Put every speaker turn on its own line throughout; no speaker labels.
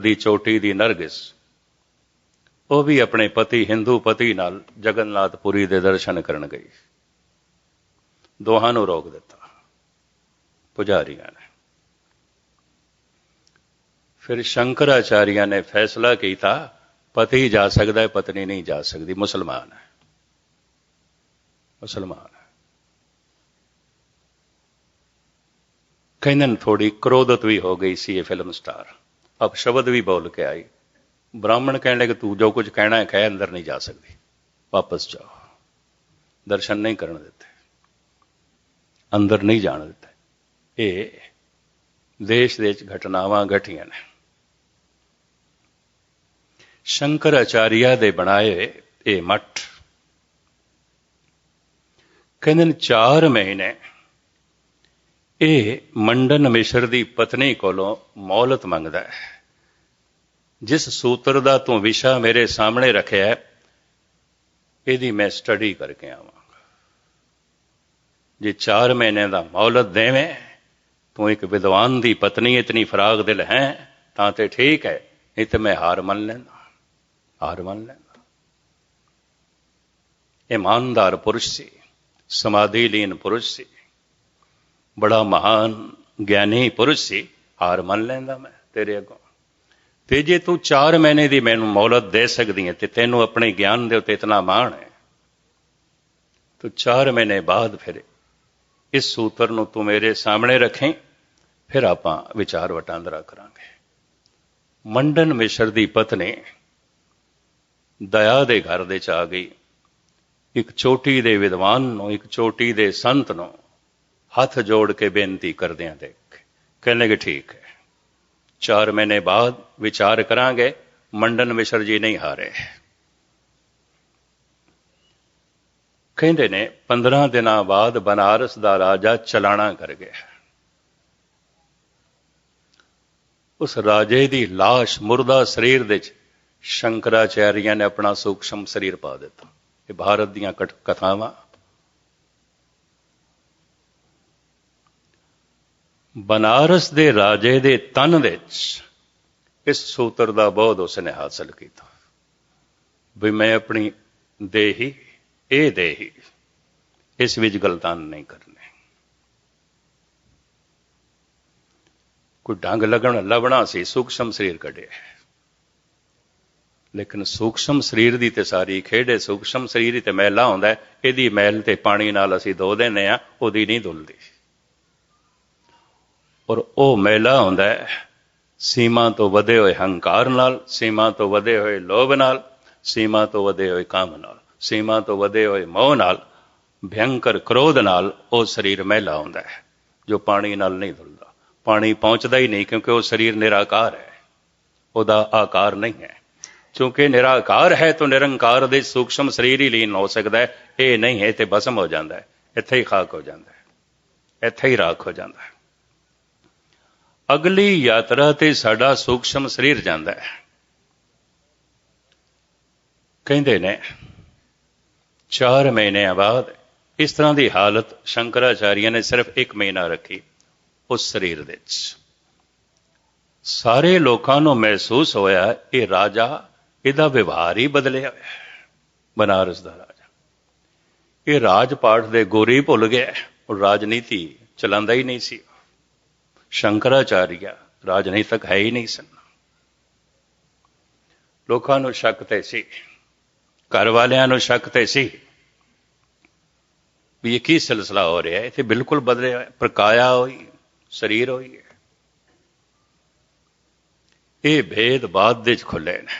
ਦੀ ਚੋਟੀ ਦੀ ਨਰਗਿਸ। ਉਹ ਵੀ ਆਪਣੇ ਪਤੀ, ਹਿੰਦੂ ਪਤੀ ਨਾਲ ਜਗਨਨਾਥਪੁਰੀ ਦੇ ਦਰਸ਼ਨ ਕਰਨ ਗਈ। ਦੋਹਾਂ ਨੂੰ ਰੋਕ ਦਿੱਤਾ। ਪੁਜਾਰੀਆਂ ਨੇ। ਫਿਰ ਸ਼ੰਕਰਾਚਾਰੀਆ ਨੇ ਫੈਸਲਾ ਕੀਤਾ, ਪਤੀ ਜਾ ਸਕਦਾ ਹੈ, ਪਤਨੀ ਨਹੀਂ ਜਾ ਸਕਦੀ। ਮੁਸਲਮਾਨ ਹੈ। ਮੁਸਲਮਾਨ ਹੈ। ਕਹਿੰਦੇ ਨੇ ਥੋੜੀ ਕ੍ਰੋਧਤ ਵੀ ਹੋ ਗਈ ਸੀ ਇਹ ਫਿਲਮ ਸਟਾਰ। ਅਪਸ਼ਬਦ ਵੀ ਬੋਲ ਕੇ ਆਈ। ਬ੍ਰਾਹਮਣ ਕਹਿਣ ਲੱਗੇ ਤੂੰ ਜੋ ਕੁਝ ਕਹਿਣਾ ਹੈ, ਕਹਿ ਅੰਦਰ ਨਹੀਂ ਜਾ ਸਕਦੀ। ਵਾਪਸ ਜਾਓ। ਦਰਸ਼ਨ ਨਹੀਂ ਕਰਨ ਦਿੱਤੇ। ਅੰਦਰ ਨਹੀਂ ਜਾਣ ਦਿੱਤੇ। ਇਹ ਦੇਸ਼ ਦੇ ਵਿੱਚ ਘਟਨਾਵਾਂ ਘਟੀਆਂ ਨੇ। ਸ਼ੰਕਰ ਆਚਾਰੀਆ ਦੇ ਬਣਾਏ ਇਹ ਮੱਠ। ਕਹਿੰਦੇ ਨੇ 4 ਮਹੀਨੇ ਇਹ ਮੰਡਨ ਮਿਸ਼ਰ ਦੀ ਪਤਨੀ ਕੋਲੋਂ ਮੌਲਤ ਮੰਗਦਾ ਹੈ। ਜਿਸ ਸੂਤਰ ਦਾ ਤੂੰ ਵਿਸ਼ਾ ਮੇਰੇ ਸਾਹਮਣੇ ਰੱਖਿਆ ਹੈ, ਇਹਦੀ ਮੈਂ ਸਟੱਡੀ ਕਰਕੇ ਆਵਾਂਗਾ। ਜੇ 4 ਮਹੀਨੇ ਦਾ ਮੌਲਤ ਦੇਵੇਂ ਤੂੰ ਇੱਕ ਵਿਦਵਾਨ ਦੀ ਪਤਨੀ ਇਤਨੀ ਫਰਾਗ ਦਿਲ ਹੈ ਤਾਂ ਤੇ ਠੀਕ ਹੈ ਨਹੀਂ ਤੇ ਮੈਂ ਹਾਰ ਮੰਨ ਲੈਂਦਾ। ਹਾਰ ਮੰਨ ਲੈਂਦਾ। ਇਮਾਨਦਾਰ ਪੁਰਸ਼ ਸੀ ਸਮਾਧੀ ਲੀਨ ਪੁਰਸ਼ ਸੀ। ਬੜਾ ਮਹਾਨ ਗਿਆਨੀ ਪੁਰਸ਼ ਸੀ, ਹਾਰ ਮੰਨ ਲੈਂਦਾ ਮੈਂ ਤੇਰੇ ਅੱਗੋਂ। ਤੇ ਜੇ ਤੂੰ 4 ਮਹੀਨੇ ਦੀ ਮੈਨੂੰ ਮੌਲਤ ਦੇ ਸਕਦੀ ਹੈ ਤੇ ਤੈਨੂੰ ਆਪਣੇ ਗਿਆਨ ਦੇ ਉੱਤੇ ਇਤਨਾ ਮਾਣ ਹੈ, ਤੂੰ 4 ਮਹੀਨੇ ਬਾਅਦ ਫਿਰ ਇਸ ਸੂਤਰ ਨੂੰ ਤੂੰ ਮੇਰੇ ਸਾਹਮਣੇ ਰੱਖੇਂ, ਫਿਰ ਆਪਾਂ ਵਿਚਾਰ ਵਟਾਂਦਰਾ ਕਰਾਂਗੇ। ਮੰਡਨ ਮਿਸ਼ਰ ਦੀ ਪਤਨੀ ਦਇਆ ਦੇ ਘਰ ਦੇ ਚ ਆ ਗਈ। ਇੱਕ ਚੋਟੀ ਦੇ ਵਿਦਵਾਨ ਨੂੰ, ਇੱਕ ਚੋਟੀ ਦੇ ਸੰਤ ਨੂੰ ਹੱਥ ਜੋੜ ਕੇ ਬੇਨਤੀ ਕਰਦਿਆਂ ਦੇਖ। ਕਹਿੰਦੇ ਕਿ ਠੀਕ ਹੈ। 4 ਮਹੀਨੇ ਬਾਅਦ ਵਿਚਾਰ ਕਰਾਂਗੇ, ਮੰਡਨ ਮਿਸ਼ਰ ਜੀ ਨਹੀਂ ਹਾਰੇ। ਕਹਿੰਦੇ ਨੇ 15 ਦਿਨਾਂ ਬਾਅਦ ਬਨਾਰਸ ਦਾ ਰਾਜਾ ਚਲਾਣਾ ਕਰ ਗਿਆ। ਉਸ ਰਾਜੇ ਦੀ লাশ ਮੁਰਦਾ ਸਰੀਰ ਦੇ ਵਿੱਚ ਸ਼ੰਕਰਾਚਾਰੀਆ ਨੇ ਆਪਣਾ ਸੂਖਸ਼ਮ ਸਰੀਰ ਪਾ ਦਿੱਤਾ। ਇਹ ਭਾਰਤ ਦੀਆਂ ਕਥ- ਕਥਾਵਾਂ ਬਨਾਰਸ ਦੇ ਰਾਜੇ ਦੇ ਤਨ ਵਿੱਚ ਇਸ ਸੂਤਰ ਦਾ ਬਹੁਤ ਉਸਨੇ ਹਾਸਲ ਕੀਤਾ। ਵੀ ਮੈਂ ਆਪਣੀ ਦੇਹੀ, ਇਹ ਦੇਹੀ, ਇਸ ਵਿੱਚ ਗਲਤਾਨ ਨਹੀਂ ਕਰਨੇ ਕੋਈ ਡੰਗ ਲੱਗਣ, ਲੱਭਣਾ ਸੀ, ਸੂਖਸ਼ਮ ਸਰੀਰ ਕੱਢਿਆ। ਲੇਕਿਨ ਸੂਖਸ਼ਮ ਸਰੀਰ ਦੀ ਤੇ ਸਾਰੀ ਖੇਡ ਹੈ, ਸੂਖਸ਼ਮ ਸਰੀਰ ਹੀ ਤੇ ਮੈਲਾ ਹੁੰਦਾ ਇਹਦੀ ਮੈਲ ਤੇ ਪਾਣੀ ਨਾਲ ਅਸੀਂ ਧੋ ਦਿੰਦੇ ਆ ਉਹਦੀ ਨਹੀਂ ਧੁਲਦੀ ਔਰ ਉਹ ਮੈਲਾ ਹੁੰਦਾ ਹੈ। ਸੀਮਾ ਤੋਂ ਵਧੇ ਹੋਏ ਹੰਕਾਰ ਨਾਲ, ਸੀਮਾ ਤੋਂ ਵਧੇ ਹੋਏ ਲੋਭ ਨਾਲ, ਸੀਮਾ ਤੋਂ ਵਧੇ ਹੋਏ ਕਾਮ ਨਾਲ, ਸੀਮਾ ਤੋਂ ਵਧੇ ਹੋਏ ਮੋਹ ਨਾਲ ਭਯੰਕਰ ਕ੍ਰੋਧ ਨਾਲ ਉਹ ਸਰੀਰ ਮੈਲਾ ਹੁੰਦਾ ਹੈ, ਜੋ ਪਾਣੀ ਨਾਲ ਨਹੀਂ ਧੁਲਦਾ। ਪਾਣੀ ਪਹੁੰਚਦਾ ਹੀ ਨਹੀਂ ਕਿਉਂਕਿ ਉਹ ਸਰੀਰ ਨਿਰਾਕਾਰ ਹੈ। ਉਹਦਾ ਆਕਾਰ ਨਹੀਂ ਹੈ। ਕਿਉਂਕਿ ਨਿਰਾਕਾਰ ਹੈ ਤਾਂ ਨਿਰੰਕਾਰ ਦੇ ਸੂਖਸ਼ਮ ਸਰੀਰ ਹੀ ਲੀਨ ਹੋ ਸਕਦਾ ਹੈ। ਇਹ ਨਹੀਂ ਹੈ ਤੇ ਬਸਮ ਹੋ ਜਾਂਦਾ ਹੈ। ਇੱਥੇ ਹੀ ਖਾਕ ਹੋ ਜਾਂਦਾ ਹੈ। ਇੱਥੇ ਹੀ ਰਾਖ ਹੋ ਜਾਂਦਾ ਹੈ। ਅਗਲੀ ਯਾਤਰਾ ਤੇ ਸਾਡਾ ਸੂਖਸ਼ਮ ਸਰੀਰ ਜਾਂਦਾ ਹੈ। ਕਹਿੰਦੇ ਨੇ 4 ਮਹੀਨਿਆਂ ਬਾਅਦ ਇਸ ਤਰ੍ਹਾਂ ਦੀ ਹਾਲਤ ਸ਼ੰਕਰਾਚਾਰੀਆ ਨੇ ਸਿਰਫ 1 ਮਹੀਨਾ ਰੱਖੀ, ਉਸ ਸਰੀਰ ਵਿੱਚ। ਸਾਰੇ ਲੋਕਾਂ ਨੂੰ ਮਹਿਸੂਸ ਹੋਇਆ, ਇਹ ਰਾਜਾ ਇਹਦਾ ਵਿਵਹਾਰ ਹੀ ਬਦਲਿਆ ਹੋਇਆ ਬਨਾਰਸ ਦਾ ਰਾਜਾ। ਇਹ ਰਾਜ ਪਾਠ ਦੇ ਗੋਰੀ ਭੁੱਲ ਗਿਆ ਔਰ ਰਾਜਨੀਤੀ ਚਲਾਉਂਦਾ ਹੀ ਨਹੀਂ ਸੀ। ਸ਼ੰਕਰਾਚਾਰੀਆ ਰਾਜਨੀਤਕ ਹੈ ਹੀ ਨਹੀਂ ਸਨ। ਲੋਕਾਂ ਨੂੰ ਸ਼ੱਕ ਤੇ ਸੀ, ਘਰ ਵਾਲਿਆਂ ਨੂੰ ਸ਼ੱਕ ਤੇ ਸੀ ਵੀ ਇਹ ਕੀ ਸਿਲਸਿਲਾ ਹੋ ਰਿਹਾ ਹੈ। ਇੱਥੇ ਬਿਲਕੁਲ ਬਦਲਿਆ ਪ੍ਰਕਾਇਆ ਹੋਈ, ਸਰੀਰ ਹੋਈ ਹੈ। ਇਹ ਭੇਦ ਬਾਅਦ ਦੇ ਚ ਖੁੱਲੇ ਨੇ।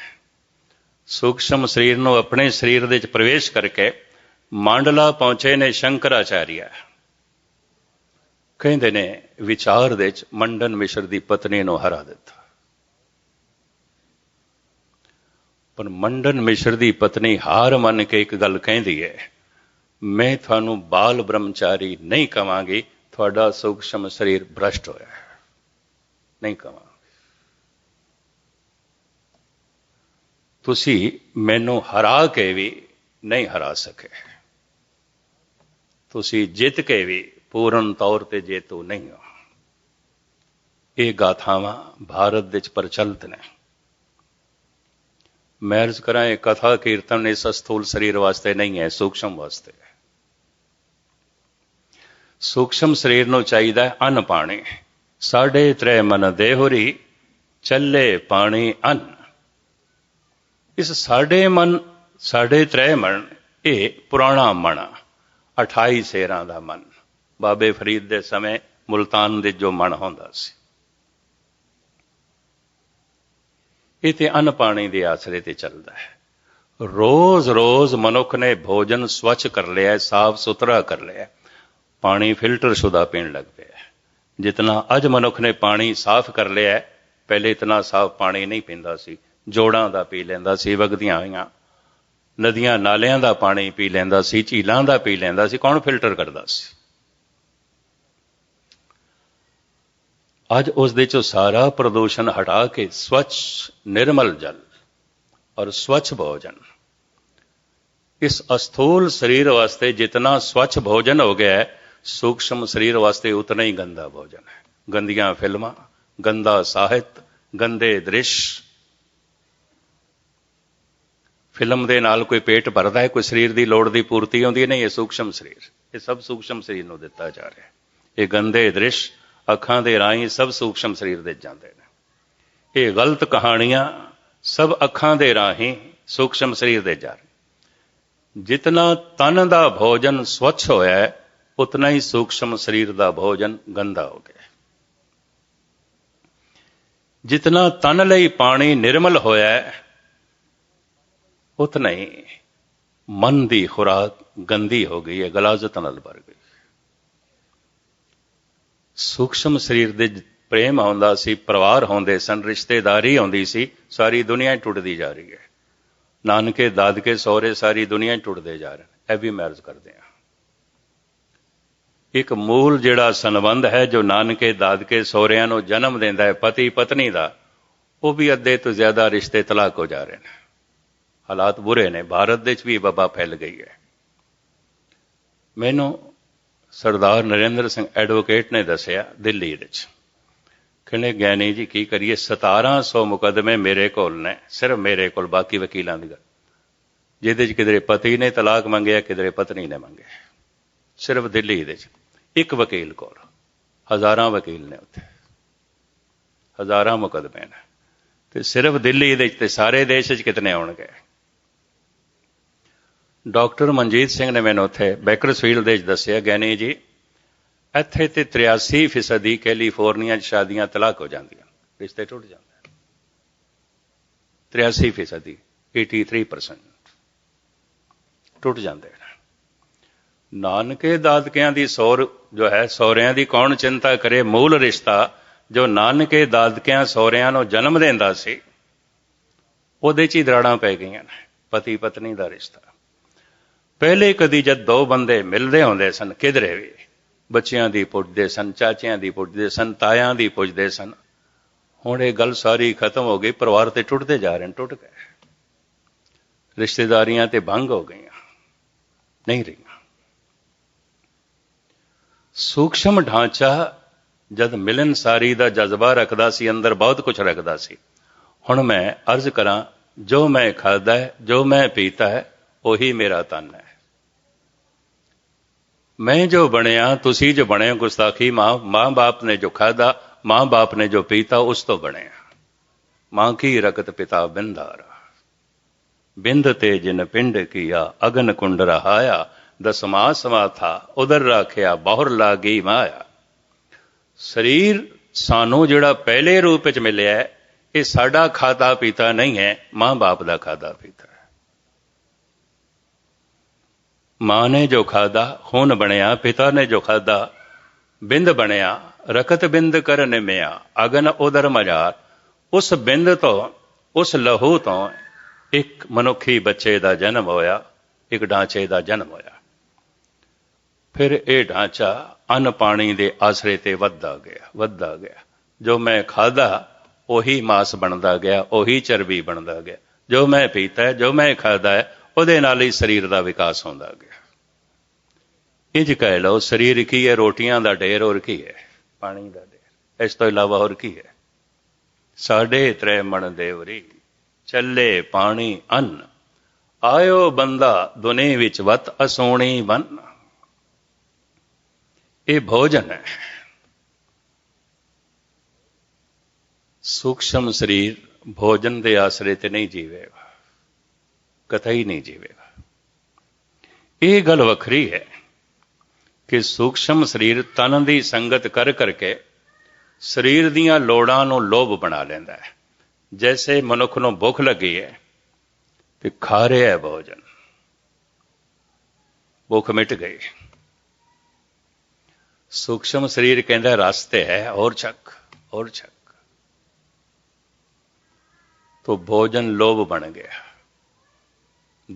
ਸੂਖਸ਼ਮ ਸਰੀਰ ਨੂੰ ਆਪਣੇ ਸਰੀਰ ਦੇ ਚ ਪ੍ਰਵੇਸ਼ ਕਰਕੇ ਮੰਡਲਾ ਪਹੁੰਚੇ ਨੇ ਸ਼ੰਕਰਾਚਾਰੀਆ। ਕਹਿੰਦੇ ਨੇ, ਵਿਚਾਰ ਦੇ ਚ ਮੰਡਨ ਮਿਸ਼ਰ ਦੀ ਪਤਨੀ ਨੂੰ ਹਰਾ ਦਿੱਤਾ। ਪਰ ਮੰਡਨ ਮਿਸ਼ਰ ਦੀ ਪਤਨੀ ਹਾਰ ਮੰਨ ਕੇ ਇੱਕ ਗੱਲ ਕਹਿੰਦੀ ਹੈ, ਮੈਂ ਤੁਹਾਨੂੰ ਬਾਲ ਬ੍ਰਹਮਚਾਰੀ ਨਹੀਂ ਕਵਾਂਗੀ, ਤੁਹਾਡਾ ਸੂਖਸ਼ਮ ਸਰੀਰ ਭ੍ਰਸ਼ਟ ਹੋਇਆ ਨਹੀਂ ਕਵਾਂ ਤੁਸੀਂ ਮੈਨੂੰ ਹਰਾ ਕੇ ਵੀ ਨਹੀਂ ਹਰਾ ਸਕੇ। ਤੁਸੀਂ ਜਿੱਤ ਕੇ ਵੀ ਪੂਰਨ ਤੌਰ ਤੇ ਜੇਤੂ ਨਹੀਂ ਹੋ। ਇਹ ਗਾਥਾਵਾਂ ਭਾਰਤ ਵਿੱਚ ਪ੍ਰਚਲਿਤ ਨੇ। ਮੈਂ ਅਰਜ਼ ਕਰਾਂ ਇਹ ਕਥਾ ਕੀਰਤਨ ਇਸ ਸਥੂਲ ਸਰੀਰ ਵਾਸਤੇ ਨਹੀਂ ਹੈ ਸੂਖਸ਼ਮ ਵਾਸਤੇ ਹੈ। ਸੂਖਸ਼ਮ ਸਰੀਰ ਨੂੰ ਚਾਹੀਦਾ ਹੈ ਅੰਨ ਪਾਣੀ। ਸਾਡੇ ਤ੍ਰੈ ਮਨ ਦੇਹੁਰੀ ਚੱਲੇ ਪਾਣੀ ਅੰਨ। ਇਸ ਸਾਡੇ ਮਨ ਸਾਡੇ ਤ੍ਰੈ ਮਨ ਇਹ ਪੁਰਾਣਾ ਮਨ ਆ, 28 ਸੇਰਾਂ ਦਾ ਮਨ। ਬਾਬੇ ਫਰੀਦ ਦੇ ਸਮੇਂ ਮੁਲਤਾਨ ਦੇ ਜੋ ਮਨ ਹੁੰਦਾ ਸੀ। ਇਹ ਤੇ ਅੰਨ ਪਾਣੀ ਦੇ ਆਸਰੇ ਤੇ ਚੱਲਦਾ ਹੈ। ਰੋਜ਼-ਰੋਜ਼ ਮਨੁੱਖ ਨੇ ਭੋਜਨ ਸਵੱਛ ਕਰ ਲਿਆ ਹੈ ਸਾਫ਼ ਸੁਥਰਾ ਕਰ ਲਿਆ। ਹੈ ਪਾਣੀ ਫਿਲਟਰ ਸ਼ੁਦਾ ਪੀਣ ਲੱਗ ਪਿਆ ਹੈ। ਜਿਤਨਾ ਅੱਜ ਮਨੁੱਖ ਨੇ ਪਾਣੀ ਸਾਫ਼ ਕਰ ਲਿਆ ਹੈ, ਪਹਿਲੇ ਇਤਨਾ ਸਾਫ਼ ਪਾਣੀ ਨਹੀਂ ਪੀਂਦਾ ਸੀ। ਜੋੜਾਂ ਦਾ ਪੀ ਲੈਂਦਾ ਸੀ ਵਗਦੀਆਂ ਹੋਈਆਂ। ਨਦੀਆਂ ਨਾਲਿਆਂ ਦਾ ਪਾਣੀ ਪੀ ਲੈਂਦਾ ਸੀ, ਝੀਲਾਂ ਦਾ ਪੀ ਲੈਂਦਾ ਸੀ, ਕੌਣ ਫਿਲਟਰ ਕਰਦਾ ਸੀ? ਅੱਜ ਉਸ ਦੇ ਚੋਂ ਸਾਰਾ ਪ੍ਰਦੂਸ਼ਣ ਹਟਾ ਕੇ ਸਵੱਛ, ਨਿਰਮਲ ਜਲ ਔਰ ਸਵੱਛ ਭੋਜਨ। ਇਸ ਅਸਥੂਲ ਸਰੀਰ ਵਾਸਤੇ ਜਿਤਨਾ ਸਵੱਛ ਭੋਜਨ ਹੋ ਗਿਆ ਹੈ, ਸੂਖਸ਼ਮ ਸਰੀਰ ਵਾਸਤੇ ਉਤਨਾ ਹੀ ਗੰਦਾ ਭੋਜਨ ਹੈ। ਗੰਦੀਆਂ ਫਿਲਮਾਂ, ਗੰਦਾ ਸਾਹਿਤ, ਗੰਦੇ ਦ੍ਰਿਸ਼। ਫਿਲਮ ਦੇ ਨਾਲ ਕੋਈ ਪੇਟ ਭਰਦਾ ਹੈ, ਕੋਈ ਸਰੀਰ ਦੀ ਲੋੜ ਦੀ ਪੂਰਤੀ ਆਉਂਦੀ ਹੈ, ਨਹੀਂ, ਇਹ ਸੂਖਸ਼ਮ ਸਰੀਰ। ਇਹ ਸਭ ਸੂਖਸ਼ਮ ਸਰੀਰ ਨੂੰ ਦਿੱਤਾ ਜਾ ਰਿਹਾ ਹੈ। ਇਹ ਗੰਦੇ ਦ੍ਰਿਸ਼ ਅੱਖਾਂ ਦੇ ਰਾਹੀਂ ਸਭ ਸੂਖਸ਼ਮ ਸਰੀਰ ਦੇ ਜਾਂਦੇ ਨੇ। ਇਹ ਗਲਤ ਕਹਾਣੀਆਂ ਸਭ ਅੱਖਾਂ ਦੇ ਰਾਹੀਂ ਸੂਖਸ਼ਮ ਸਰੀਰ ਦੇ ਜਾ ਰਹੇ ਜਿਤਨਾ ਤਨ ਦਾ ਭੋਜਨ ਸਵੱਛ ਹੋਇਆ ਉਤਨਾ ਹੀ ਸੂਖਸ਼ਮ ਸਰੀਰ ਦਾ ਭੋਜਨ ਗੰਦਾ ਹੋ ਗਿਆ ਜਿਤਨਾ ਤਨ ਲਈ ਪਾਣੀ ਨਿਰਮਲ ਹੋਇਆ ਉਤਨਾ ਹੀ ਮਨ ਦੀ ਖੁਰਾਕ ਗੰਦੀ ਹੋ ਗਈ ਹੈ, ਗਲਾਜ਼ਤ ਨਾਲ ਭਰ ਗਈ ਸੂਖਸ਼ਮ ਸਰੀਰ ਦੇ ਪ੍ਰੇਮ ਆਉਂਦਾ ਸੀ, ਪਰਿਵਾਰ ਹੁੰਦੇ ਸਨ, ਰਿਸ਼ਤੇਦਾਰੀ ਆਉਂਦੀ ਸੀ, ਸਾਰੀ ਦੁਨੀਆ ਟੁੱਟਦੀ ਜਾ ਰਹੀ ਹੈ। ਨਾਨਕੇ, ਦਾਦਕੇ, ਸਹੁਰੇ ਸਾਰੀ ਦੁਨੀਆ ਟੁੱਟਦੇ ਜਾ ਰਹੇ ਨੇ। ਇਹ ਵੀ ਮੈਰਜ ਕਰਦੇ ਆ ਇੱਕ ਮੂਲ ਜਿਹੜਾ ਸੰਬੰਧ ਹੈ, ਜੋ ਨਾਨਕੇ, ਦਾਦਕੇ, ਸਹੁਰਿਆਂ ਨੂੰ ਜਨਮ ਦਿੰਦਾ ਹੈ, ਪਤੀ, ਪਤਨੀ ਦਾ, ਉਹ ਵੀ ਅੱਧੇ ਤੋਂ ਜ਼ਿਆਦਾ ਰਿਸ਼ਤੇ ਤਲਾਕ ਹੋ ਜਾ ਰਹੇ ਨੇ। ਹਾਲਾਤ ਬੁਰੇ ਨੇ। ਭਾਰਤ ਦੇ ਵਿੱਚ ਵੀ ਵਬਾ ਫੈਲ ਗਈ ਹੈ। ਮੈਨੂੰ ਸਰਦਾਰ ਨਰਿੰਦਰ ਸਿੰਘ ਐਡਵੋਕੇਟ ਨੇ ਦੱਸਿਆ ਦਿੱਲੀ ਵਿੱਚ। ਕਹਿੰਦੇ ਗਿਆਨੀ ਜੀ, ਕੀ ਕਰੀਏ? 1700 ਮੁਕਦਮੇ ਮੇਰੇ ਕੋਲ ਨੇ, ਸਿਰਫ ਮੇਰੇ ਕੋਲ, ਬਾਕੀ ਵਕੀਲਾਂ ਦੀ ਗੱਲ। ਜਿਹਦੇ ਚ ਕਿਧਰੇ ਪਤੀ ਨੇ ਤਲਾਕ ਮੰਗਿਆ, ਕਿਧਰੇ ਪਤਨੀ ਨੇ ਮੰਗਿਆ। ਸਿਰਫ ਦਿੱਲੀ ਦੇ ਚ। ਇੱਕ ਵਕੀਲ ਕੋਲ। ਹਜ਼ਾਰਾਂ ਵਕੀਲ ਨੇ ਉੱਥੇ। ਹਜ਼ਾਰਾਂ ਮੁਕਦਮੇ ਨੇ। ਤੇ ਸਿਰਫ ਦਿੱਲੀ ਦੇ ਚ ਤੇ ਸਾਰੇ ਦੇਸ਼ ਚ ਕਿਤਨੇ ਆਉਣਗੇ? ਡਾਕਟਰ ਮਨਜੀਤ ਸਿੰਘ ਨੇ ਮੈਨੂੰ ਉੱਥੇ ਬੈਕਰਸਫੀਲਡ ਦੇ ਵਿੱਚ ਦੱਸਿਆ ਗਿਆਨੀ ਜੀ, ਇੱਥੇ ਤੇ 83% ਕੈਲੀਫੋਰਨੀਆ 'ਚ ਸ਼ਾਦੀਆਂ ਤਲਾਕ ਹੋ ਜਾਂਦੀਆਂ, ਰਿਸ਼ਤੇ ਟੁੱਟ ਜਾਂਦੇ 83% 83% ਟੁੱਟ ਜਾਂਦੇ ਨੇ ਨਾਨਕੇ ਦਾਦਕਿਆਂ ਦੀ ਸੌਰ ਜੋ ਹੈ, ਸੌਰਿਆਂ ਦੀ ਕੌਣ ਚਿੰਤਾ ਕਰੇ? ਮੂਲ ਰਿਸ਼ਤਾ ਜੋ ਨਾਨਕੇ ਦਾਦਕਿਆਂ ਸੌਰਿਆਂ ਨੂੰ ਜਨਮ ਦਿੰਦਾ ਸੀ, ਉਹਦੇ 'ਚ ਹੀ ਦਰਾੜਾਂ ਪੈ ਗਈਆਂ ਨੇ ਪਤੀ ਪਤਨੀ ਦਾ ਰਿਸ਼ਤਾ। ਪਹਿਲੇ ਕਦੀ ਜਦ ਦੋ ਬੰਦੇ ਮਿਲਦੇ ਹੁੰਦੇ ਸਨ, ਕਿਧਰੇ ਵੀ, ਬੱਚਿਆਂ ਦੀ ਪੁੱਛਦੇ ਸਨ, ਚਾਚਿਆਂ ਦੀ ਪੁੱਛਦੇ ਸਨ, ਤਾਇਆਂ ਦੀ ਪੁੱਛਦੇ ਸਨ, ਹੁਣ ਇਹ ਗੱਲ ਸਾਰੀ ਖਤਮ ਹੋ ਗਈ, ਪਰਿਵਾਰ ਤੇ ਟੁੱਟਦੇ ਜਾ ਰਹੇ ਨੇ, ਟੁੱਟ ਗਏ। ਰਿਸ਼ਤੇਦਾਰੀਆਂ ਤੇ ਭੰਗ ਹੋ ਗਈਆਂ, ਨਹੀਂ ਰਹੀਆਂ। ਸੂਖਸ਼ਮ ਢਾਂਚਾ ਜਦ ਮਿਲਨਸਾਰੀ ਦਾ ਜਜ਼ਬਾ ਰੱਖਦਾ ਸੀ, ਅੰਦਰ ਬਹੁਤ ਕੁਝ ਰੱਖਦਾ ਸੀ। ਹੁਣ ਮੈਂ ਅਰਜ਼ ਕਰਾਂ, ਜੋ ਮੈਂ ਖਾਦਾ ਹੈ, ਜੋ ਮੈਂ ਪੀਤਾ ਹੈ, ਉਹੀ ਮੇਰਾ ਤਨ ਹੈ। ਮੈਂ ਜੋ ਬਣਿਆ, ਤੁਸੀਂ ਜੋ ਬਣੇ ਹੋ ਗੁਸਤਾਖੀ ਮਾਂ ਮਾਂ ਬਾਪ ਨੇ ਜੋ ਖਾਦਾ ਮਾਂ ਬਾਪ ਨੇ ਜੋ ਪੀਤਾ, ਉਸ ਤੋਂ ਬਣਿਆ। ਮਾਂ ਕੀ ਰਕਤ ਪਿਤਾ ਬਿੰਦਾਰ? ਬਿੰਦ ਤੇ ਜਿਨ ਪਿੰਡ ਕੀਆ, ਅਗਨ ਕੁੰਡ ਰਹਾਇਆ, ਦਸਮਾ ਸਮਾ ਥਾ, ਉਧਰ ਰੱਖਿਆ, ਬਹੁਰ ਲਾਗੀ ਮਾਇਆ। ਸਰੀਰ ਸਾਨੂੰ ਜਿਹੜਾ ਪਹਿਲੇ ਰੂਪ ਵਿੱਚ ਮਿਲਿਆ, ਇਹ ਸਾਡਾ ਖਾਤਾ ਪੀਤਾ ਨਹੀਂ ਹੈ ਮਾਂ ਬਾਪ ਦਾ ਖਾਦਾ ਪੀਤਾ ਹੈ ਮਾਂ ਨੇ ਜੋ ਖਾਦਾ ਖੂਨ ਬਣਿਆ, ਪਿਤਾ ਨੇ ਜੋ ਖਾਦਾ ਬਿੰਦ ਬਣਿਆ, ਰਕਤ ਬਿੰਦ ਕਰ ਨਿਮਿਆ, ਅਗਨ ਉਦਰ ਮਜਾਰ ਉਸ ਬਿੰਦ ਤੋਂ, ਉਸ ਲਹੂ ਤੋਂ ਇੱਕ ਮਨੁੱਖੀ ਬੱਚੇ ਦਾ ਜਨਮ ਹੋਇਆ, ਇੱਕ ਢਾਂਚੇ ਦਾ ਜਨਮ ਹੋਇਆ। ਫਿਰ ਇਹ ਢਾਂਚਾ ਅੰਨ ਪਾਣੀ ਦੇ ਆਸਰੇ ਤੇ ਵੱਧਦਾ ਗਿਆ ਵੱਧਦਾ ਗਿਆ। ਜੋ ਮੈਂ ਖਾਦਾ ਉਹੀ ਮਾਸ ਬਣਦਾ ਗਿਆ, ਉਹੀ ਚਰਬੀ ਬਣਦਾ ਗਿਆ। ਜੋ ਮੈਂ ਪੀਤਾ ਹੈ ਜੋ ਮੈਂ ਖਾਦਾ ਉਹਦੇ ਨਾਲ ਹੀ ਸਰੀਰ ਦਾ ਵਿਕਾਸ ਹੁੰਦਾ ਗਿਆ। ਇੰਜ ਕਹਿ ਲਓ, ਸਰੀਰ ਕੀ ਹੈ? ਰੋਟੀਆਂ ਦਾ ਢੇਰ ਹੋਰ ਕੀ ਹੈ? ਪਾਣੀ ਦਾ ਢੇਰ। ਇਸ ਤੋਂ ਇਲਾਵਾ ਹੋਰ ਕੀ ਹੈ? ਸਾਡੇ ਤ੍ਰੈ ਮਣ ਦੇਵਰੀ, ਚੱਲੇ ਪਾਣੀ ਅੰਨ, ਆਇਓ ਬੰਦਾ ਦੁਨੇ ਵਿੱਚ ਵਤ ਅਸੋਣੀ ਬਨ। ਇਹ ਭੋਜਨ ਹੈ। ਸੂਖਸ਼ਮ ਸਰੀਰ ਭੋਜਨ ਦੇ ਆਸਰੇ ਤੇ ਨਹੀਂ ਜੀਵੇਗਾ। ਕਤਈ ਨਹੀਂ ਜੀਵੇਗਾ। ਇਹ ਗੱਲ ਵੱਖਰੀ ਹੈ ਕਿ ਸੂਖਸ਼ਮ ਸਰੀਰ ਤਨ ਦੀ ਸੰਗਤ ਕਰ ਕਰਕੇ ਸਰੀਰ ਦੀਆਂ ਲੋੜਾਂ ਨੂੰ ਲੋਭ ਬਣਾ ਲੈਂਦਾ ਹੈ। ਜੈਸੇ ਮਨੁੱਖ ਨੂੰ ਭੁੱਖ ਲੱਗੀ ਹੈ ਤੇ ਖਾ ਰਿਹਾ ਹੈ ਭੋਜਨ। ਭੁੱਖ ਮਿਟ ਗਈ। ਸੂਖਸ਼ਮ ਸਰੀਰ ਕਹਿੰਦਾ ਰਸਤੇ ਹੈ ਔਰ ਛਕ ਔਰ ਛਕ। ਤੋ ਭੋਜਨ ਲੋਭ ਬਣ ਗਿਆ।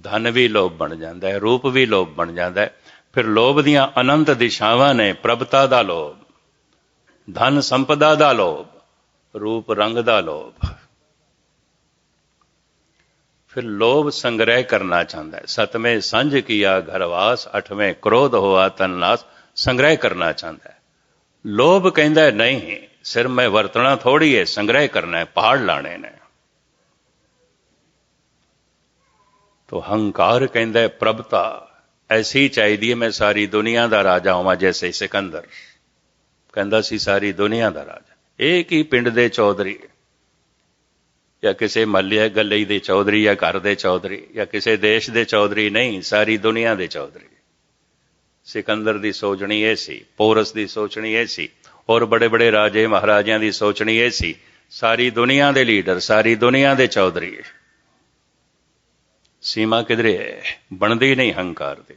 ਧਨ ਵੀ ਲੋਭ ਬਣ ਜਾਂਦਾ ਹੈ, ਰੂਪ ਵੀ ਲੋਭ ਬਣ ਜਾਂਦਾ ਹੈ। ਫਿਰ ਲੋਭ ਦੀਆਂ ਅਨੰਤ ਦਿਸ਼ਾਵਾਂ ਨੇ ਪ੍ਰਭਤਾ ਦਾ ਲੋਭ, ਧਨ ਸੰਪਦਾ ਦਾ ਲੋਭ, ਰੂਪ ਰੰਗ ਦਾ ਲੋਭ। ਫਿਰ ਲੋਭ ਸੰਗ੍ਰਹਿ ਕਰਨਾ ਚਾਹੁੰਦਾ ਹੈ। ਸਤਵੇਂ ਸੰਜ ਕੀਆ ਘਰਵਾਸ ਅਠਵੇਂ ਕ੍ਰੋਧ ਹੋਆ ਤਨ ਨਾਸ, ਸੰਗ੍ਰਹਿ ਕਰਨਾ ਚਾਹੁੰਦਾ ਹੈ। ਲੋਭ ਕਹਿੰਦਾ ਨਹੀਂ, ਸਿਰ ਮੈਂ ਵਰਤਣਾ ਥੋੜੀ ਹੈ ਸੰਗ੍ਰਹਿ ਕਰਨਾ ਹੈ ਪਹਾੜ ਲਾਣੇ ਨੇ। ਤੋ ਹੰਕਾਰ ਕਹਿੰਦਾ ਹੈ, ਪ੍ਰਭਤਾ ਐਸੀ ਚਾਹੀਦੀ ਹੈ ਮੈਂ ਸਾਰੀ ਦੁਨੀਆ ਦਾ ਰਾਜਾ ਹਾਂ ਜੈਸੇ ਸਿਕੰਦਰ। ਕਹਿੰਦਾ ਸੀ ਸਾਰੀ ਦੁਨੀਆ ਦਾ ਰਾਜਾ। ਇਹ ਹੀ ਪਿੰਡ ਦੇ ਚੌਧਰੀ? ਜਾਂ ਕਿਸੇ ਮਹੱਲੇ ਗੱਲੇ ਦੇ ਚੌਧਰੀ ਜਾਂ ਘਰ ਦੇ ਚੌਧਰੀ ਜਾਂ ਕਿਸੇ ਦੇਸ਼ ਦੇ ਚੌਧਰੀ? ਨਹੀਂ ਸਾਰੀ ਦੁਨੀਆ ਦੇ ਚੌਧਰੀ। ਸਿਕੰਦਰ ਦੀ ਸੋਚਣੀ ਇਹ ਸੀ ਪੋਰਸ ਦੀ ਸੋਚਣੀ ਇਹ ਸੀ ਔਰ ਬੜੇ ਬੜੇ ਰਾਜੇ ਮਹਾਰਾਜਿਆਂ ਦੀ ਸੋਚਣੀ ਇਹ ਸੀ ਸਾਰੀ ਦੁਨੀਆ ਦੇ ਲੀਡਰ ਸਾਰੀ ਦੁਨੀਆ ਦੇ ਚੌਧਰੀ। ਸੀਮਾ ਕਿਧਰੇ ਹੈ? ਬਣਦੀ ਨਹੀਂ ਹੰਕਾਰ ਦੀ।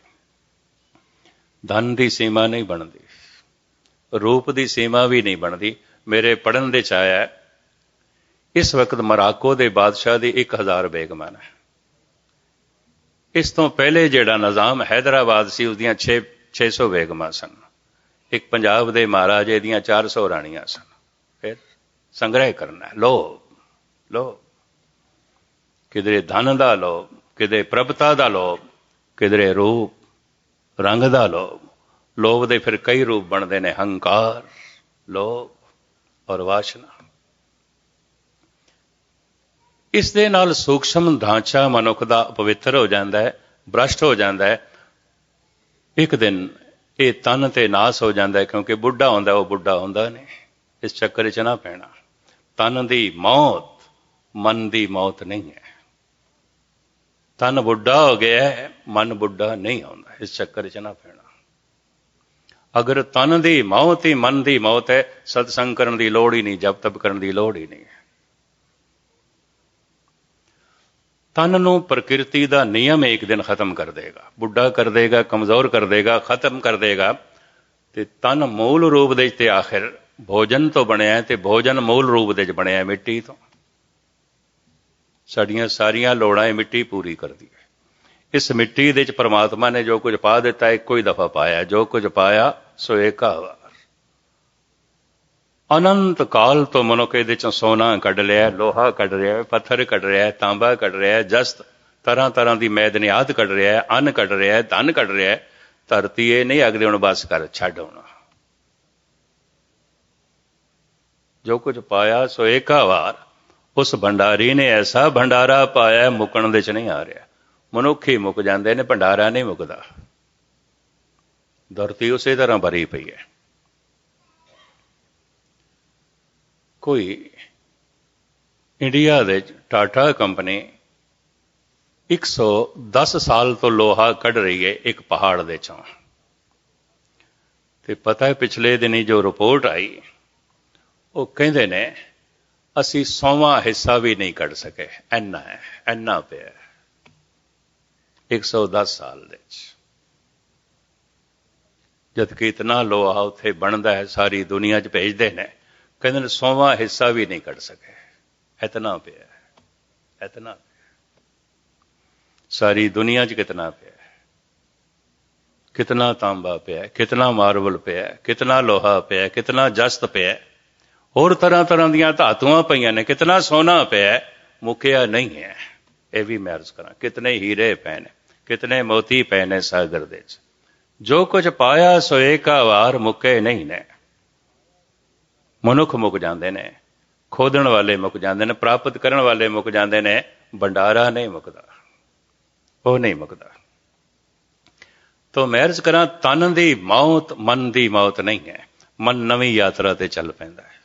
ਧਨ ਦੀ ਸੀਮਾ ਨਹੀਂ ਬਣਦੀ। ਰੂਪ ਦੀ ਸੀਮਾ ਵੀ ਨਹੀਂ ਬਣਦੀ। ਮੇਰੇ ਪੜਨ ਦੇ ਚ ਆਇਆ ਇਸ ਵਕਤ ਮਰਾਕੋ ਦੇ ਬਾਦਸ਼ਾਹ ਦੀ 1000 ਬੇਗਮਾਨ ਹੈ। ਇਸ ਤੋਂ ਪਹਿਲੇ ਜਿਹੜਾ ਨਿਜ਼ਾਮ ਹੈਦਰਾਬਾਦ ਸੀ ਉਸ ਦੀਆਂ 6 600 ਬੇਗਮਾਂ ਸਨ। ਇੱਕ ਪੰਜਾਬ ਦੇ ਮਹਾਰਾਜੇ ਦੀਆਂ 400 ਰਾਣੀਆਂ ਸਨ। ਫਿਰ ਸੰਗ੍ਰਹਿ ਕਰਨਾ ਹੈ, ਲੋ ਕਿਧਰੇ ਧਨ ਦਾ ਲੋਭ। ਕਿਧਰੇ ਪ੍ਰਭਤਾ ਦਾ ਲੋਭ, ਕਿਧਰੇ ਰੂਪ, ਰੰਗ ਦਾ ਲੋਭ। ਲੋਭ ਦੇ ਫਿਰ ਕਈ ਰੂਪ ਬਣਦੇ ਨੇ, ਹੰਕਾਰ, ਲੋਭ ਔਰ ਵਾਸ਼ਨਾ। ਇਸ ਦੇ ਨਾਲ ਸੂਖਸ਼ਮ ਢਾਂਚਾ ਮਨੁੱਖ ਦਾ ਪਵਿੱਤਰ ਹੋ ਜਾਂਦਾ ਹੈ, ਭ੍ਰਸ਼ਟ ਹੋ ਜਾਂਦਾ ਹੈ। ਇੱਕ ਦਿਨ ਇਹ ਤਨ ਤੇ ਨਾਸ ਹੋ ਜਾਂਦਾ ਹੈ, ਕਿਉਂਕਿ ਬੁੱਢਾ ਹੁੰਦਾ, ਉਹ ਬੁੱਢਾ ਹੁੰਦਾ ਨਹੀਂ। ਇਸ ਚੱਕਰ 'ਚ ਨਾ ਪੈਣਾ। ਤਨ ਦੀ ਮੌਤ, ਮਨ ਦੀ ਮੌਤ ਨਹੀਂ ਹੈ। ਤਨ ਬੁੱਢਾ ਹੋ ਗਿਆ ਹੈ, ਮਨ ਬੁੱਢਾ ਨਹੀਂ ਆਉਂਦਾ, ਇਸ ਚੱਕਰ 'ਚ ਨਾ ਪੈਣਾ। ਅਗਰ ਤਨ ਦੀ ਮੌਤ ਹੀ ਮਨ ਦੀ ਮੌਤ ਹੈ, ਸਤਸੰਗ ਕਰਨ ਦੀ ਲੋੜ ਹੀ ਨਹੀਂ ਜਪ ਤਪ ਕਰਨ ਦੀ ਲੋੜ ਹੀ ਨਹੀਂ ਤਨ ਨੂੰ ਪ੍ਰਕਿਰਤੀ ਦਾ ਨਿਯਮ ਇੱਕ ਦਿਨ ਖਤਮ ਕਰ ਦੇਗਾ। ਬੁੱਢਾ ਕਰ ਦੇਗਾ, ਕਮਜ਼ੋਰ ਕਰ ਦੇਗਾ, ਖਤਮ ਕਰ ਦੇਗਾ। ਤੇ ਤਨ ਮੂਲ ਰੂਪ ਦੇ ਤੇ ਆਖਿਰ ਭੋਜਨ ਤੋਂ ਬਣਿਆ ਹੈ ਤੇ ਭੋਜਨ ਮੂਲ ਰੂਪ ਦੇ ਚ ਬਣਿਆ ਮਿੱਟੀ ਤੋਂ। ਸਾਡੀਆਂ ਸਾਰੀਆਂ ਲੋੜਾਂ ਇਹ ਮਿੱਟੀ ਪੂਰੀ ਕਰਦੀ ਹੈ। ਇਸ ਮਿੱਟੀ ਦੇ ਵਿੱਚ ਪ੍ਰਮਾਤਮਾ ਨੇ ਜੋ ਕੁਝ ਪਾ ਦਿੱਤਾ, ਇੱਕੋ ਹੀ ਦਫਾ ਪਾਇਆ। ਜੋ ਕੁਝ ਪਾਇਆ, ਸੋ ਏਕਾ ਵਾਰ ਅਨੰਤ ਕਾਲ ਤੋਂ ਮਨੁੱਖ ਇਹਦੇ ਚੋਂ ਸੋਨਾ ਕੱਢ ਲਿਆ, ਲੋਹਾ ਕੱਢ ਰਿਹਾ ਪੱਥਰ ਕੱਢ ਰਿਹਾ ਤਾਂਬਾ ਕੱਢ ਰਿਹਾ ਜਸਤ ਤਰ੍ਹਾਂ ਤਰ੍ਹਾਂ ਦੀ ਮੈਦਨਿਆਤ ਕੱਢ ਰਿਹਾ ਅੰਨ ਕੱਢ ਰਿਹਾ ਹੈ, ਧਨ ਕੱਢ ਰਿਹਾ ਧਰਤੀ ਇਹ ਨਹੀਂ ਅਗਦੇ ਹੁਣ ਬਸ ਕਰ, ਛੱਡ ਹੁਣ। ਜੋ ਕੁਝ ਪਾਇਆ, ਸੋ ਏਕਾ ਵਾਰ ਉਸ ਭੰਡਾਰੀ ਨੇ ਐਸਾ ਭੰਡਾਰਾ ਪਾਇਆ, ਮੁਕਣ ਦੇ ਚ ਨਹੀਂ ਆ ਰਿਹਾ। ਮਨੁੱਖ ਹੀ ਮੁੱਕ ਜਾਂਦੇ ਨੇ, ਭੰਡਾਰਾ ਨਹੀਂ ਮੁੱਕਦਾ। ਧਰਤੀ ਉਸੇ ਤਰ੍ਹਾਂ ਭਰੀ ਪਈ ਹੈ। ਕੋਈ ਇੰਡੀਆ ਦੇ ਟਾਟਾ ਕੰਪਨੀ 110 ਸਾਲ ਤੋਂ ਲੋਹਾ ਕੱਢ ਰਹੀ ਹੈ ਇੱਕ ਪਹਾੜ ਦੇ ਚੋਂ। ਤੇ ਪਤਾ ਹੈ ਪਿਛਲੇ ਦਿਨੀ ਜੋ ਰਿਪੋਰਟ ਆਈ, ਉਹ ਕਹਿੰਦੇ ਨੇ ਅਸੀਂ ਸੌਵਾਂ ਹਿੱਸਾ ਵੀ ਨਹੀਂ ਕੱਢ ਸਕੇ। ਐਨਾ ਹੈ ਐਨਾ ਪਿਆ 110 ਸਾਲ ਦੇ ਚ ਜਦ ਕਿ ਇਤਨਾ ਲੋਹਾ ਉੱਥੇ ਬਣਦਾ ਹੈ, ਸਾਰੀ ਦੁਨੀਆ 'ਚ ਭੇਜਦੇ ਨੇ। ਕਹਿੰਦੇ ਨੇ ਸੌਵਾਂ ਹਿੱਸਾ ਵੀ ਨਹੀਂ ਕੱਢ ਸਕੇ। ਇਤਨਾ ਪਿਆ ਇਤਨਾ ਸਾਰੀ ਦੁਨੀਆ 'ਚ ਕਿਤਨਾ ਪਿਆ ਕਿਤਨਾ ਤਾਂਬਾ ਪਿਆ ਕਿਤਨਾ ਮਾਰਬਲ ਪਿਆ ਕਿਤਨਾ ਲੋਹਾ ਪਿਆ ਕਿਤਨਾ ਜਸਤ ਪਿਆ ਹੋਰ ਤਰ੍ਹਾਂ ਤਰ੍ਹਾਂ ਦੀਆਂ ਧਾਤੂਆਂ ਪਈਆਂ ਨੇ, ਕਿਤਨਾ ਸੋਨਾ ਪਿਆ ਮੁੱਕਿਆ ਨਹੀਂ ਹੈ। ਇਹ ਵੀ ਮੈਂ ਅਰਜ਼ ਕਰਾਂ, ਕਿਤਨੇ ਹੀਰੇ ਪਏ ਨੇ, ਕਿਤਨੇ ਮੋਤੀ ਪਏ ਨੇ ਸਾਗਰ ਦੇ ਵਿੱਚ। ਜੋ ਕੁਝ ਪਾਇਆ ਸੋ ਏਕਾ ਵਾਰ ਮੁੱਕੇ ਨਹੀਂ ਨੇ। ਮਨੁੱਖ ਮੁੱਕ ਜਾਂਦੇ ਨੇ, ਖੋਦਣ ਵਾਲੇ ਮੁੱਕ ਜਾਂਦੇ ਨੇ, ਪ੍ਰਾਪਤ ਕਰਨ ਵਾਲੇ ਮੁੱਕ ਜਾਂਦੇ ਨੇ, ਭੰਡਾਰਾ ਨਹੀਂ ਮੁੱਕਦਾ, ਉਹ ਨਹੀਂ ਮੁੱਕਦਾ। ਤੋ ਮੈਂ ਕਰਾਂ, ਤਨ ਦੀ ਮੌਤ, ਮਨ ਦੀ ਮੌਤ ਨਹੀਂ ਹੈ, ਮਨ ਨਵੀਂ ਯਾਤਰਾ ਤੇ ਚੱਲ ਪੈਂਦਾ ਹੈ।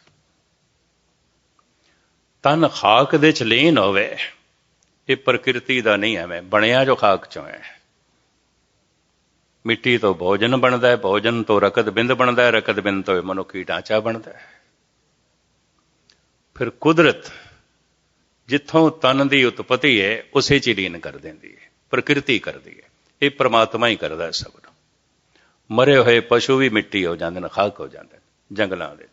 ਤਨ ਖਾਕ ਦੇ ਚ ਲੀਨ ਹੋਵੇ, ਇਹ ਪ੍ਰਕਿਰਤੀ ਦਾ ਨਹੀਂ ਐਵੇਂ, ਬਣਿਆ ਜੋ ਖਾਕ ਚੋਂ ਹੈ। ਮਿੱਟੀ ਤੋਂ ਭੋਜਨ ਬਣਦਾ ਹੈ, ਭੋਜਨ ਤੋਂ ਰਕਤ ਬਿੰਦ ਬਣਦਾ ਹੈ, ਰਕਤ ਬਿੰਦ ਤੋਂ ਮਨੁੱਖੀ ਢਾਂਚਾ ਬਣਦਾ ਹੈ। ਫਿਰ ਕੁਦਰਤ ਜਿੱਥੋਂ ਤਨ ਦੀ ਉਤਪਤੀ ਹੈ, ਉਸੇ ਚ ਹੀ ਲੀਨ ਕਰ ਦਿੰਦੀ ਹੈ, ਪ੍ਰਕਿਰਤੀ ਕਰਦੀ ਹੈ। ਇਹ ਪ੍ਰਮਾਤਮਾ ਹੀ ਕਰਦਾ ਹੈ ਸਭ ਨੂੰ। ਮਰੇ ਹੋਏ ਪਸ਼ੂ ਵੀ ਮਿੱਟੀ ਹੋ ਜਾਂਦੇ ਨੇ, ਖਾਕ ਹੋ ਜਾਂਦੇ ਨੇ, ਜੰਗਲਾਂ ਦੇ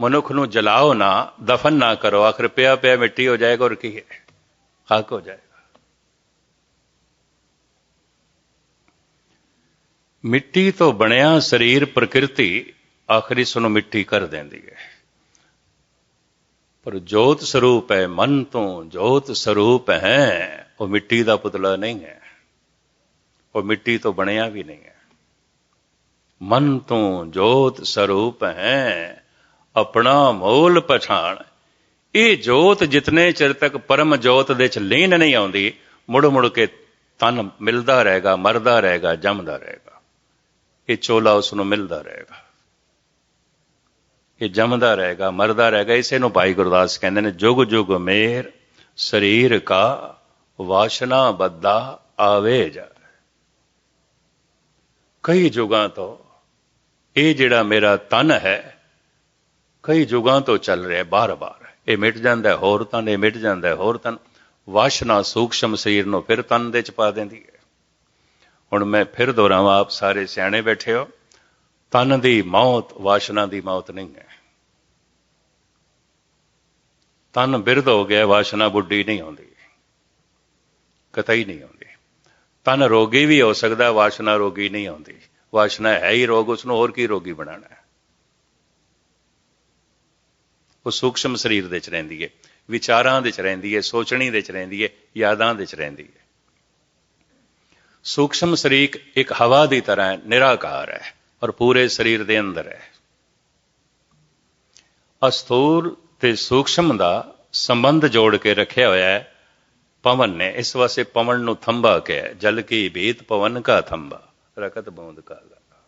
ਮਨੁੱਖ ਨੂੰ ਜਲਾਓ ਨਾ, ਦਫਨ ਨਾ ਕਰੋ, ਆਖਰ ਪਿਆ ਪਿਆ ਮਿੱਟੀ ਹੋ ਜਾਏਗਾ ਔਰ ਕੀ ਹੈ? ਖਾਕ ਹੋ ਜਾਏਗਾ। ਮਿੱਟੀ ਤੋਂ ਬਣਿਆ ਸਰੀਰ ਪ੍ਰਕਿਰਤੀ ਆਖਰ ਇਸ ਨੂੰ ਮਿੱਟੀ ਕਰ ਦਿੰਦੀ ਹੈ। ਪਰ ਜੋਤ ਸਰੂਪ ਹੈ, ਮਨ ਤੋਂ ਜੋਤ ਸਰੂਪ ਹੈ, ਉਹ ਮਿੱਟੀ ਦਾ ਪੁਤਲਾ ਨਹੀਂ ਹੈ। ਉਹ ਮਿੱਟੀ ਤੋਂ ਬਣਿਆ ਵੀ ਨਹੀਂ ਹੈ। ਮਨ ਤੋਂ ਜੋਤ ਸਰੂਪ ਹੈ ਆਪਣਾ ਮੋਲ ਪਛਾਣ। ਇਹ ਜੋਤ ਜਿਤਨੇ ਚਿਰ ਤੱਕ ਪਰਮ ਜੋਤ ਦੇ ਚ ਲੀਨ ਨਹੀਂ ਆਉਂਦੀ, ਮੁੜ ਮੁੜ ਕੇ ਤਨ ਮਿਲਦਾ ਰਹੇਗਾ, ਮਰਦਾ ਰਹੇਗਾ, ਜੰਮਦਾ ਰਹੇਗਾ। ਇਹ ਚੋਲਾ ਉਸ ਨੂੰ ਮਿਲਦਾ ਰਹੇਗਾ। ਇਹ ਜੰਮਦਾ ਰਹੇਗਾ, ਮਰਦਾ ਰਹੇਗਾ, ਇਸੇ ਨੂੰ ਭਾਈ ਗੁਰਦਾਸ ਕਹਿੰਦੇ ਨੇ, ਜੁਗ ਜੁਗ ਮੇਰ, ਸਰੀਰ ਕਾ ਵਾਸ਼ਨਾ ਬੱਦਾ ਆਵੇ ਜਾ। ਕਈ ਜੁਗਾਂ ਤੋਂ ਇਹ ਜਿਹੜਾ ਮੇਰਾ ਤਨ ਹੈ ਕਈ ਜੁਗਾਂ ਤੋਂ ਚੱਲ ਰਿਹਾ ਬਾਰ-ਬਾਰ। ਇਹ ਮਿਟ ਜਾਂਦਾ ਹੋਰ ਤਨ, ਇਹ ਮਿਟ ਜਾਂਦਾ ਹੋਰ ਤਨ। ਵਾਸ਼ਨਾ ਸੂਖਸ਼ਮ ਸਰੀਰ ਨੂੰ ਫਿਰ ਤਨ ਦੇ ਚ ਪਾ ਦਿੰਦੀ ਹੈ। ਹੁਣ ਮੈਂ ਫਿਰ ਦੁਹਰਾਵਾਂ, ਆਪ ਸਾਰੇ ਸਿਆਣੇ ਬੈਠੇ ਹੋ, ਤਨ ਦੀ ਮੌਤ ਵਾਸ਼ਨਾ ਦੀ ਮੌਤ ਨਹੀਂ ਹੈ। ਤਨ ਬਿਰਧ ਹੋ ਗਿਆ, ਵਾਸ਼ਨਾ ਬੁੱਢੀ ਨਹੀਂ ਆਉਂਦੀ। ਕਤਈ ਨਹੀਂ ਆਉਂਦੀ। ਤਨ ਰੋਗੀ ਵੀ ਹੋ ਸਕਦਾ, ਵਾਸ਼ਨਾ ਰੋਗੀ ਨਹੀਂ ਆਉਂਦੀ। ਵਾਸ਼ਨਾ ਹੈ ਹੀ ਰੋਗ ਉਸ ਨੂੰ ਹੋਰ ਕੀ ਰੋਗੀ ਬਣਾਣਾ ਹੈ? ਉਹ ਸੂਖਸ਼ਮ ਸਰੀਰ ਦੇ ਚ ਰਹਿੰਦੀ ਹੈ ਵਿਚਾਰਾਂ ਦੇ ਚ ਰਹਿੰਦੀ ਹੈ ਸੋਚਣੀ ਦੇ ਚ ਰਹਿੰਦੀ ਹੈ ਯਾਦਾਂ ਦੇ ਚ ਰਹਿੰਦੀ ਹੈ ਸੂਖਸ਼ਮ ਸਰੀਰ ਇੱਕ ਹਵਾ ਦੀ ਤਰ੍ਹਾਂ ਹੈ, ਨਿਰਾਕਾਰ ਹੈ ਔਰ ਪੂਰੇ ਸਰੀਰ ਦੇ ਅੰਦਰ ਹੈ। ਅਸਥੂਲ ਤੇ ਸੂਖਸ਼ਮ ਦਾ ਸੰਬੰਧ ਜੋੜ ਕੇ ਰੱਖਿਆ ਹੋਇਆ ਹੈ, ਪਵਨ ਨੇ ਇਸ ਵਾਸਤੇ ਪਵਨ ਨੂੰ ਥੰਬਾ ਕਿਹਾ ਜਲ ਕੀ ਭੀਤ ਪਵਨ ਕਾ ਥੰਬਾ ਰਕਤ ਬੋਂਦ ਕਾ ਲਾ।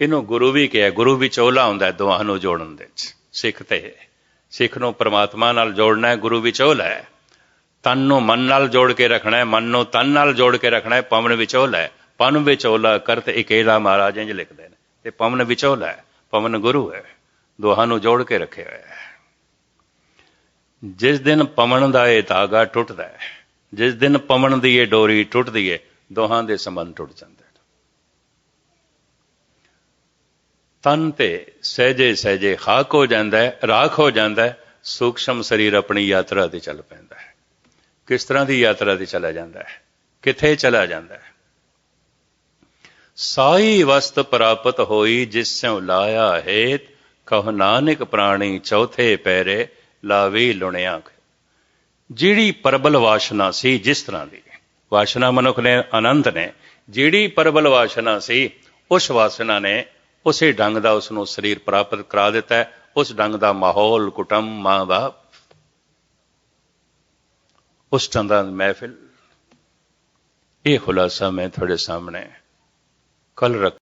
ਇਹਨੂੰ ਗੁਰੂ ਵੀ ਕਿਹਾ, ਗੁਰੂ ਵਿਚੋਲਾ ਹੁੰਦਾ ਹੈ ਦੋਹਾਂ ਨੂੰ ਜੋੜਨ ਦੇ ਵਿੱਚ। ਸਿੱਖ ਤੇ ਸਿੱਖ ਨੂੰ ਪ੍ਰਮਾਤਮਾ ਨਾਲ ਜੋੜਨਾ ਹੈ, ਗੁਰੂ ਵਿਚੋਲ ਹੈ। ਤਨ ਨੂੰ ਮਨ ਨਾਲ ਜੋੜ ਕੇ ਰੱਖਣਾ ਹੈ, ਮਨ ਨੂੰ ਤਨ ਨਾਲ ਜੋੜ ਕੇ ਰੱਖਣਾ ਹੈ, ਪਵਨ ਵਿਚੋਲ ਹੈ। ਪਨ ਵਿਚੋਲਾ ਕਰਤ ਇਕੇਲਾ ਮਹਾਰਾਜ ਇੰਜ ਲਿਖਦੇ ਨੇ। ਤੇ ਪਵਨ ਵਿਚੋਲਾ ਹੈ, ਪਵਨ ਗੁਰੂ ਹੈ। ਦੋਹਾਂ ਨੂੰ ਜੋੜ ਕੇ ਰੱਖਿਆ ਹੋਇਆ ਹੈ। ਜਿਸ ਦਿਨ ਪਵਨ ਦਾ ਇਹ ਧਾਗਾ ਟੁੱਟਦਾ ਹੈ, ਜਿਸ ਦਿਨ ਪਵਨ ਦੀ ਇਹ ਡੋਰੀ ਟੁੱਟਦੀ ਹੈ, ਦੋਹਾਂ ਦੇ ਸੰਬੰਧ ਟੁੱਟ ਜਾਂਦੇ ਨੇ ਤਨ ਤੇ ਸਹਿਜੇ ਸਹਿਜੇ ਖਾਕ ਹੋ ਜਾਂਦਾ ਹੈ, ਰਾਖ ਹੋ ਜਾਂਦਾ ਹੈ, ਸੂਖਸ਼ਮ ਸਰੀਰ ਆਪਣੀ ਯਾਤਰਾ ਤੇ ਚੱਲ ਪੈਂਦਾ ਹੈ। ਕਿਸ ਤਰ੍ਹਾਂ ਦੀ ਯਾਤਰਾ ਤੇ ਚਲਾ ਜਾਂਦਾ ਹੈ? ਕਿੱਥੇ ਚਲਾ ਜਾਂਦਾ ਹੈ? ਸਾਈ ਵਸਤ ਪ੍ਰਾਪਤ ਹੋਈ ਜਿਸ ਸਿਉ ਲਾਇਆ ਹੇਤ, ਕਹ ਨਾਨਕ ਪ੍ਰਾਣੀ ਚੌਥੇ ਪੈਰੇ ਲਾਵੀ ਲੁਣਿਆ ਜਿਹੜੀ ਪਰਬਲ ਵਾਸ਼ਨਾ ਸੀ ਜਿਸ ਤਰ੍ਹਾਂ ਦੀ। ਵਾਸ਼ਨਾ ਮਨੁੱਖ ਨੇ ਆਨੰਦ ਨੇ। ਜਿਹੜੀ ਪਰਬਲ ਵਾਸ਼ਨਾ ਸੀ, ਉਸ ਵਾਸਨਾ ਨੇ ਉਸੇ ਢੰਗ ਦਾ ਉਸ ਨੂੰ ਸਰੀਰ ਪ੍ਰਾਪਤ ਕਰਾ ਦਿੱਤਾ ਹੈ। ਉਸ ਢੰਗ ਦਾ ਮਾਹੌਲ ਕੁਟਮ ਮਾਂ ਬਾਪ। ਉਸ ਢੰਗ ਦਾ ਮਹਿਫਿਲ। ਇਹ ਖੁਲਾਸਾ ਮੈਂ ਤੁਹਾਡੇ ਸਾਹਮਣੇ ਕੱਲ ਰੱਖ